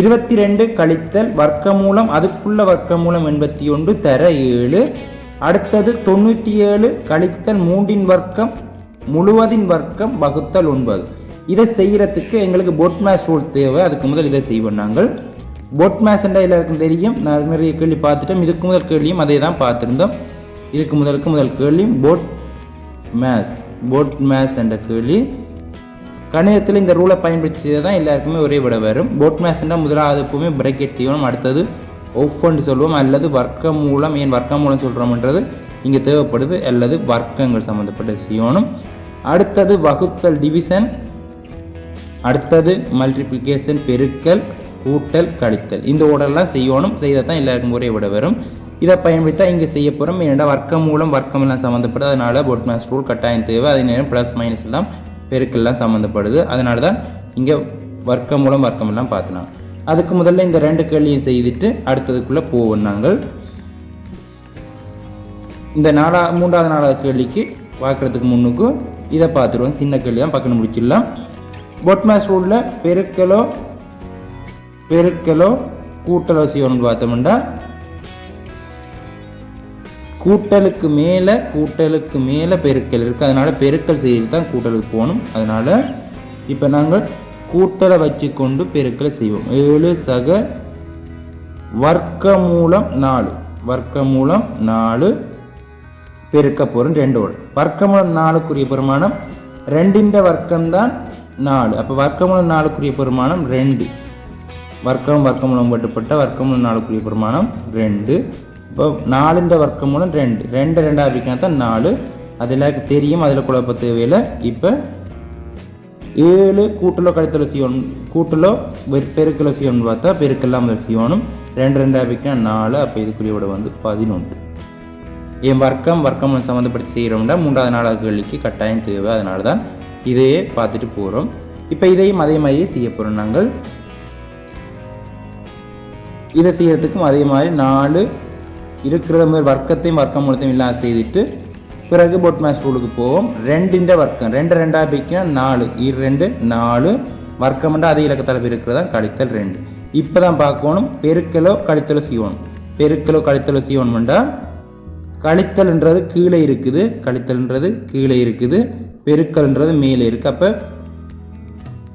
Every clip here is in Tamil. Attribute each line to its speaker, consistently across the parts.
Speaker 1: இருபத்தி ரெண்டு கழித்தல் வர்க்கமூலம் அதுக்குள்ள வர்க்கமூலம் எண்பத்தி ஒன்று தர ஏழு. அடுத்தது தொண்ணூற்றி ஏழு கழித்தல் மூன்றின் வர்க்கம் முழுவதின் வர்க்கம் வகுத்தல் ஒன்பது. இதை செய்கிறதுக்கு எங்களுக்கு போட்மேஸ் ரூல் தேவை. அதுக்கு முதல் இதை செய்வோம் நாங்கள். போட் மேஸ் எல்லாருக்கும் தெரியும். நான் நிறைய கேள்வி பார்த்துட்டோம். இதுக்கு முதல் கேள்வியும் அதே தான் பார்த்துருந்தோம். இதுக்கு முதலுக்கு முதல் கேள்வியும் போட் மேஸ் போட் மேஸ் என்ற கேள்வி. கணிதத்தில் இந்த ரூலை பயன்படுத்தி தான் எல்லாருக்குமே ஒரே விட வரும். போட் மேஸ்னா முதலாவது எப்பவுமே பிரேக்கெட் செய்யணும் அடுத்தது ஒவ்வொன்று சொல்லுவோம் அல்லது வர்க்க மூலம் ஏன் வர்க்க மூலம் சொல்கிறோம்ன்றது இங்கே தேவைப்படுது அல்லது வர்க்கங்கள் சம்மந்தப்பட்ட செய்யணும். அடுத்தது வகுத்தல் டிவிஷன் அடுத்தது மல்டிப்ளிகேஷன் பெருக்கல் கூட்டல் கழித்தல். இந்த ஓடெல்லாம் செய்யணும் செய்தால் தான் எல்லாருக்கும் ஒரே விட வரும். இதை பயன்படுத்தா இங்கே செய்ய போகிறோம் ஏன்னா வர்க்கம் மூலம் வர்க்கம் எல்லாம் சம்மந்தப்பட்டது அதனால் போட் மேஸ் ரூல் கட்டாயம் தேவை. அதே நேரம் ப்ளஸ் மைனஸ் எல்லாம் பெருக்கெல்லாம் சம்மந்தப்படுது. அதனால தான் இங்கே வர்க்கம் மூலம் வர்க்கமெல்லாம் பார்த்தலாம் அதுக்கு முதல்ல இந்த ரெண்டு கேள்வியும் செய்துட்டு அடுத்ததுக்குள்ளே போவோம் நாங்கள். இந்த நாலா மூன்றாவது நாலாவது கேள்விக்கு பார்க்குறதுக்கு முன்னுக்கு இதை பார்த்துருவோம். சின்ன கேள்வி தான் பக்கம் முடிச்சிடலாம் பொட்மாஸ் ரூலில் பெருக்கலோ பெருக்கலோ கூட்டலோ செய்யணும்னு பார்த்தோம்னா கூட்டலுக்கு மேலே கூட்டலுக்கு மேலே பெருக்கல் இருக்குது அதனால் பெருக்கல் செய்து தான் கூட்டலுக்கு போகணும். அதனால் இப்போ நாங்கள் கூட்டலை வச்சு கொண்டு பெருக்கலை செய்வோம். ஏழு சக வர்க்கமூலம் நாலு. வர்க்கமூலம் நாலு பெருக்க போகிறோம் ரெண்டோடு. வர்க்கமூலம் நாலுக்குரிய பெருமானம் ரெண்டின்ற வர்க்கம்தான் நாலு. அப்போ வர்க்கமூலம் நாலுக்குரிய பெருமானம் ரெண்டு. வர்க்கம் வர்க்கமூலம் கட்டுப்பட்ட வர்க்கமூலம் நாலுக்குரிய பெருமானம் ரெண்டு. இப்போ நாலுன்ற வர்க்கமூலம் ரெண்டு. ரெண்டு ரெண்டாவது பிரிக்கினா தான் நாலு. அது எல்லாருக்கும் தெரியும் அதில் குழப்ப தேவையில்லை. இப்போ ஏழு கூட்டலோ கழித்தலோ செய்யணும் கூட்டலோ பெருக்கலோ செய்யணும்னு பார்த்தா பெருக்கெல்லாம் முதல் செய்யணும் ரெண்டு ரெண்டாவது பிரிக்கினா நாலு. அப்போ இதுக்குரியோட வந்து பதினொன்று. என் வர்க்கம் வர்க்கம் சம்மந்தப்பட்டு செய்கிறோம்னா மூன்றாவது நாளாக கேள்விக்கு கட்டாயம் தேவை. அதனால தான் இதையே பார்த்துட்டு போகிறோம் இப்போ இதையும் அதே மாதிரியே செய்ய போகிறோம் நாங்கள். இதை செய்யறதுக்கும் அதே மாதிரி நாலு இருக்கிற மாதிரி வர்க்கத்தையும் வர்க்கம் மூலத்தையும் இல்லாமல் செய்துட்டு பிறகு போட் மேஸ் ரூலுக்கு போவோம். ரெண்டின்ற வர்க்கம். ரெண்டு ரெண்டாக பிரிக்கணும் நாலு. இரு ரெண்டு நாலு. வர்க்கம்ன்றா அதே இலக்கத்தில் இருக்கிறதா கழித்தல் ரெண்டு. இப்போ தான் பார்க்கணும். பெருக்கலோ கழித்தலோ செய்யணும் பெருக்கலோ கழித்தலோ செய்யணும்டா கழித்தல்ன்றது கீழே இருக்குது. கழித்தல்ன்றது கீழே இருக்குது. பெருக்கல்ன்றது மேலே இருக்குது அப்போ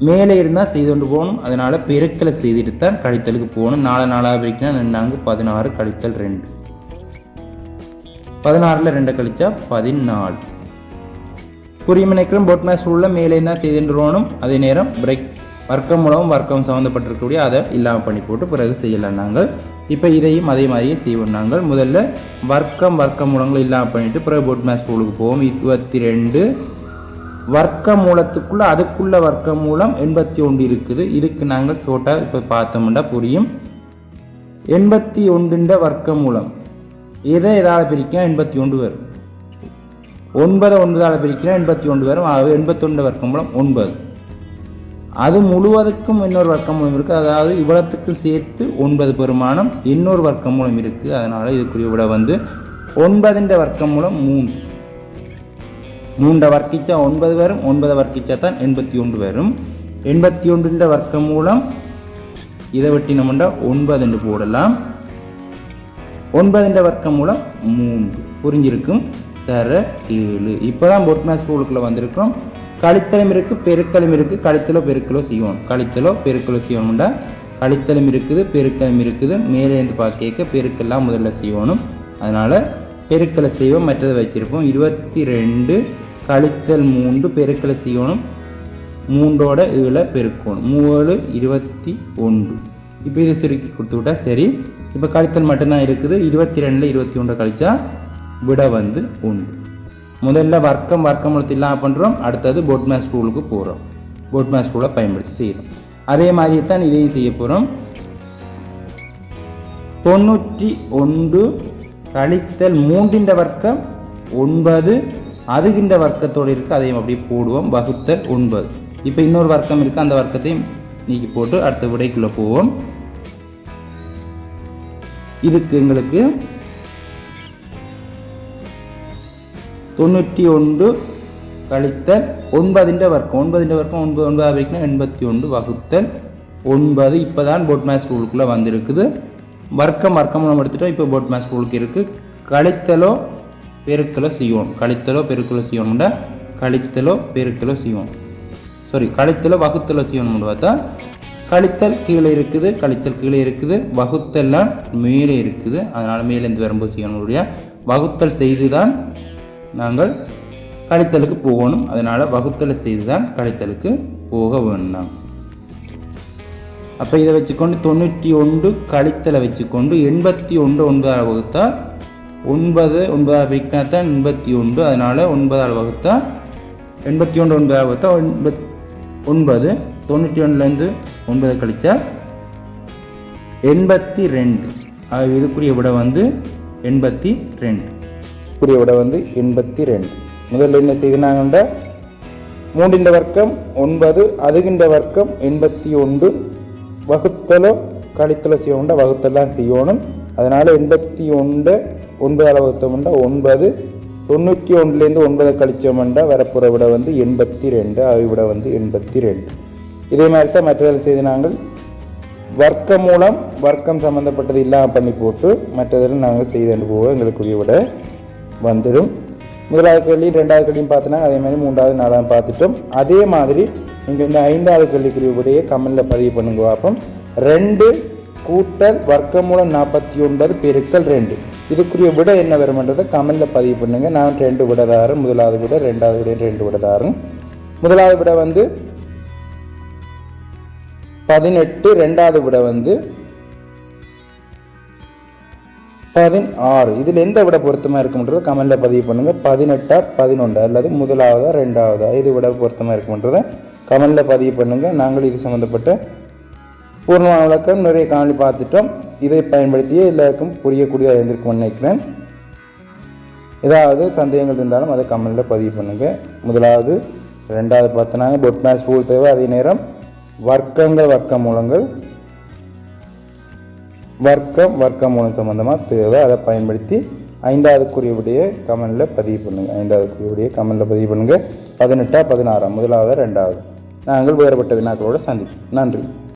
Speaker 1: மேலே இருந்தால் செய்து கொண்டு போகணும். அதனால் பெருக்கலை செய்துட்டு தான் கழித்தலுக்கு போகணும். நாலு நாளாக பிரிக்கணும் ரெண்டாங்க பதினாறு கழித்தல் ரெண்டு. பதினாறில் ரெண்டை கழிச்சா பதினாலு. புரியும் நினைக்கிறோம் போட் மேஸ் ரூலில் மேலே தான் செய்துன்றோனும் அதே நேரம் பிரேக் வர்க்கம் மூலம் வர்க்கம் சம்மந்தப்பட்டிருக்கக்கூடிய அதை இல்லாமல் பண்ணி போட்டு பிறகு செய்யலாம் நாங்கள். இப்போ இதையும் அதே மாதிரியே செய்வோம் நாங்கள். முதல்ல வர்க்கம் வர்க்க மூலங்கள் இல்லாமல் பண்ணிவிட்டு பிறகு போட் மேஸ் ரூலுக்கு போவோம். இருபத்தி ரெண்டு வர்க்க மூலத்துக்குள்ளே அதுக்குள்ள வர்க்க மூலம் எண்பத்தி ஒன்று இருக்குது. இதுக்கு நாங்கள் சோட்டா இப்போ பார்த்தோம்னா புரியும். எண்பத்தி ஒன்றுன்ற வர்க்க மூலம். இதை எதால் பிரிக்க எண்பத்தி ஒன்று வரும். ஒன்பதை ஒன்பதால் பிரிக்கினா எண்பத்தி ஒன்று வரும். ஆகவே எண்பத்தொன்று வர்க்க மூலம் ஒன்பது. அது முழுவதுக்கும் இன்னொரு வர்க்க மூலம் இருக்குது அதாவது இவ்வளத்துக்கு சேர்த்து ஒன்பது பெருமானம் இன்னொரு வர்க்கமூலம் இருக்குது அதனால் இதுக்குரிய விட வந்து ஒன்பதுன்ற வர்க்கமூலம் மூணு மூன்றை. வர்க்கிச்சா ஒன்பது வரும் ஒன்பதை வர்க்கிச்சா தான் எண்பத்தி ஒன்று வரும். எண்பத்தி ஒன்றுன்ற வர்க்கம் மூலம் இதை வெட்டினோம்னா ஒன்பது என்று போடலாம். ஒன்பதுன்ற வர்க்கம் மூலம் மூன்று. புரிஞ்சிருக்கும்? தர ஏழு. இப்போதான் பொட் மேத்ஸ் ரூலுக்குள்ளே வந்திருக்கிறோம். கழித்தலும் இருக்குது பெருக்கலும் இருக்குது கழித்தலோ பெருக்கலோ செய்வோம். கழித்தலோ பெருக்கலோ செய்யணும்டா கழித்தலும் இருக்குது பெருக்கலும் இருக்குது. மேலே இருந்து பார்க்க பெருக்கெல்லாம் முதல்ல செய்யணும். அதனால் பெருக்கலை செய்வோம் மற்றதை வச்சிருப்போம் இருபத்தி ரெண்டு கழித்தல் மூன்று பெருக்கலை செய்யணும். மூன்றோட ஏழை பெருக்கணும். மூணு இருபத்தி ஒன்று. இப்போ இதை சுருக்கி கொடுத்து விட்டா சரி. இப்போ கழித்தல் மட்டும்தான் இருக்குது. இருபத்தி ரெண்டில் இருபத்தி ஒன்று கழிச்சா விட வந்து உண்டு முதல்ல வர்க்கம் வர்க்கம் இல்லாமல் பண்ணுறோம் அடுத்தது போட் மேஸ் போகிறோம் போட் ஸ்கூலை பயன்படுத்தி செய்கிறோம் அதே மாதிரி தான் இதையும் செய்ய போகிறோம் தொண்ணூற்றி ஒன்று கழித்தல் மூன்றின்ற வர்க்கம் ஒன்பது. அதுகின்ற வர்க்கத்தோடு இருக்க. அதையும் அப்படியே போடுவோம். வகுத்தல் ஒன்பது. இப்போ இன்னொரு வர்க்கம் இருக்கு. அந்த வர்க்கத்தையும் நீக்கி போட்டு அடுத்த விடைக்குள்ள போவோம். இதுக்கு எங்களுக்கு தொண்ணூற்றி ஒன்று கழித்தல் ஒன்பதிൻ്റെ வர்க்கம். ஒன்பதிൻ്റെ வர்க்கம் ஒன்பது ஒன்பதாக வரைக்கும் எண்பத்தி ஒன்று வகுத்தல் ஒன்பது. இப்போ தான் போட் மேக்ஸ் ரூலுக்குள்ளே வந்திருக்குது. வர்க்கம் வர்க்கம் நம்ம எடுத்துட்டோம். இப்போ போட் மேக்ஸ் ரூலுக்கு இருக்குது கழித்தலோ பெருக்கலோ செய்வோம். கழித்தலோ பெருக்கலோ செய்யணும்டா கழித்தலோ பெருக்கலோ செய்வோம். சாரி கழித்தலோ வகுத்தலோ செய்யணும்னு பார்த்தா கழித்தல் கீழே இருக்குது கழித்தல் கீழே இருக்குது வகுத்தெல்லாம் மேலே இருக்குது. அதனால் மேலேருந்து வரும்போது செய்யணுடைய வகுத்தல் செய்து தான் நாங்கள் கழித்தலுக்கு போகணும். அதனால் வகுத்தலை செய்து தான் கழித்தலுக்கு போக வேண்டாம். அப்போ இதை வச்சுக்கொண்டு தொண்ணூற்றி ஒன்று கழித்தலை வச்சுக்கொண்டு எண்பத்தி ஒன்று ஒன்பதால் வகுத்தால் ஒன்பது ஒன்பதால் பிரிக்கினா தான் எண்பத்தி ஒன்று. அதனால் ஒன்பதால் வகுத்தால் எண்பத்தி ஒன்று ஒன்பதால் வகுத்தால் ஒன்பத் ஒன்பது. தொண்ணூற்றி ஒன்றுலேருந்து ஒன்பது கழிச்சா எண்பத்தி ரெண்டு. ஆக இதுக்குரிய விட வந்து எண்பத்தி ரெண்டு. இதுக்குரிய விட வந்து எண்பத்தி ரெண்டு. முதல்ல என்ன செய்தினாங்கன்ற மூன்றின் வர்க்கம் ஒன்பது அதுகின்ற வர்க்கம் எண்பத்தி ஒன்று. வகுத்தலோ கழித்தலோ செய்யணுண்டா வகுத்தெல்லாம் செய்யணும். அதனால் எண்பத்தி ஒன்று ஒன்பதால் வகுத்தோம்ண்டா ஒன்பது. தொண்ணூற்றி ஒன்றுலேருந்து ஒன்பதை கழிச்சோம்னா வரப்புற விட வந்து எண்பத்தி ரெண்டு. அவை விட வந்து எண்பத்தி ரெண்டு. இதே மாதிரி தான் மற்றதில் செய்து நாங்கள் வர்க்கம் மூலம் வர்க்கம் சம்மந்தப்பட்டது இல்லாமல் பண்ணி போட்டு மற்றதில் நாங்கள் செய்து போவோம். எங்களுக்குரிய விட வந்துடும். முதலாவது கல்வியும் ரெண்டாவது கல்வியும் பார்த்தோன்னா அதே மாதிரி மூன்றாவது நாலாவது பார்த்துட்டோம். அதே மாதிரி நீங்கள் இந்த ஐந்தாவது கல்விக்குரிய விடையை கமெண்டில் பதிவு பண்ணுங்க. பார்ப்போம் ரெண்டு கூட்டல் வர்க்கமூலம் நாற்பத்தி ஒன்பது பெருக்கல் ரெண்டு. இதுக்குரிய விட என்ன வரும்ன்றதை கமெண்டில் பதிவு பண்ணுங்கள் நான் ரெண்டு விடதாரன் முதலாவது விட ரெண்டாவது விட ரெண்டு விடதாரன். முதலாவது விட வந்து பதினெட்டு ரெண்டாவது விட வந்து பதினாறு. இதில் எந்த விட பொருத்தமாக இருக்கும்ன்றதை கமெண்டில் பதிவு பண்ணுங்கள் பதினெட்டா பதினொன்றா அல்லது முதலாவதா ரெண்டாவதா? இது விட பொருத்தமாக இருக்கும்ன்றதை கமெண்டில் பதிவு பண்ணுங்கள் நாங்கள் இது சம்மந்தப்பட்ட பூர்ணமான விளக்கம் நிறைய காணொலி பார்த்துட்டோம். இதை பயன்படுத்தியே எல்லாருக்கும் புரியக்கூடியதாக இருந்திருக்கும்னு நினைக்கிறேன். ஏதாவது சந்தேகங்கள் இருந்தாலும் அதை கமெண்டில் பதிவு பண்ணுங்கள் முதலாவது ரெண்டாவது பார்த்தோன்னாங்க பொட் ஸ்கூல் தேவை அதே நேரம் வர்க்கங்கள் வர்க்க மூலங்கள் வர்க்கம் வர்க்க மூலம் சம்மந்தமாக தேவை. அதை பயன்படுத்தி ஐந்தாவது குறியுடைய கமெண்டில் பதிவு பண்ணுங்கள் ஐந்தாவது குறியுடைய கமெண்டில் பதிவு பண்ணுங்கள் பதினெட்டா பதினாறாம் முதலாவது ரெண்டாவது? நாங்கள் வேறுபட்ட வினாக்களோடு சந்திப்போம். நன்றி.